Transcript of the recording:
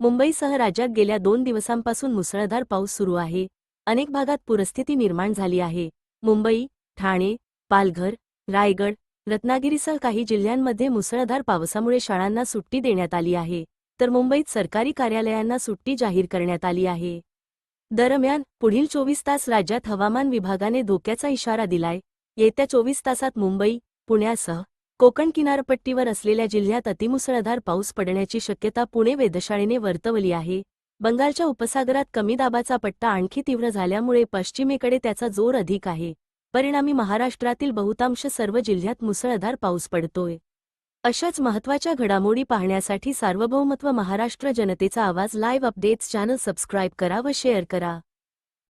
मुंबईसह राज्यात गेल्या दोन दिवसांपासून मुसळधार पाऊस सुरू आहे. अनेक भागात पूरस्थिती निर्माण झाली आहे. मुंबई ठाणे पालघर रायगड रत्नागिरीसह काही जिल्ह्यांमध्ये मुसळधार पावसामुळे शाळांना सुट्टी देण्यात आली आहे. तर मुंबईत सरकारी कार्यालयांना सुट्टी जाहीर करण्यात आली आहे. दरम्यान पुढील चोवीस तास राज्यात हवामान विभागाने धोक्याचा इशारा दिलाय. येत्या चोवीस तासात मुंबई पुण्यासह कोकण किनारपट्टीवर असलेल्या जिल्ह्यात अतिमुसळधार पाऊस पडण्याची शक्यता पुणे वेधशाळेने वर्तवली आहे. बंगालच्या उपसागरात कमी दाबाचा पट्टा आणखी तीव्र झाल्यामुळे पश्चिमेकडे त्याचा जोर अधिक आहे. परिणामी महाराष्ट्रातील बहुतांश सर्व जिल्ह्यात मुसळधार पाऊस पडतोय. अशाच महत्त्वाच्या घडामोडी पाहण्यासाठी सार्वभौमत्व महाराष्ट्र जनतेचा आवाज लाईव्ह अपडेट्स चॅनल सबस्क्राईब करा व शेअर करा.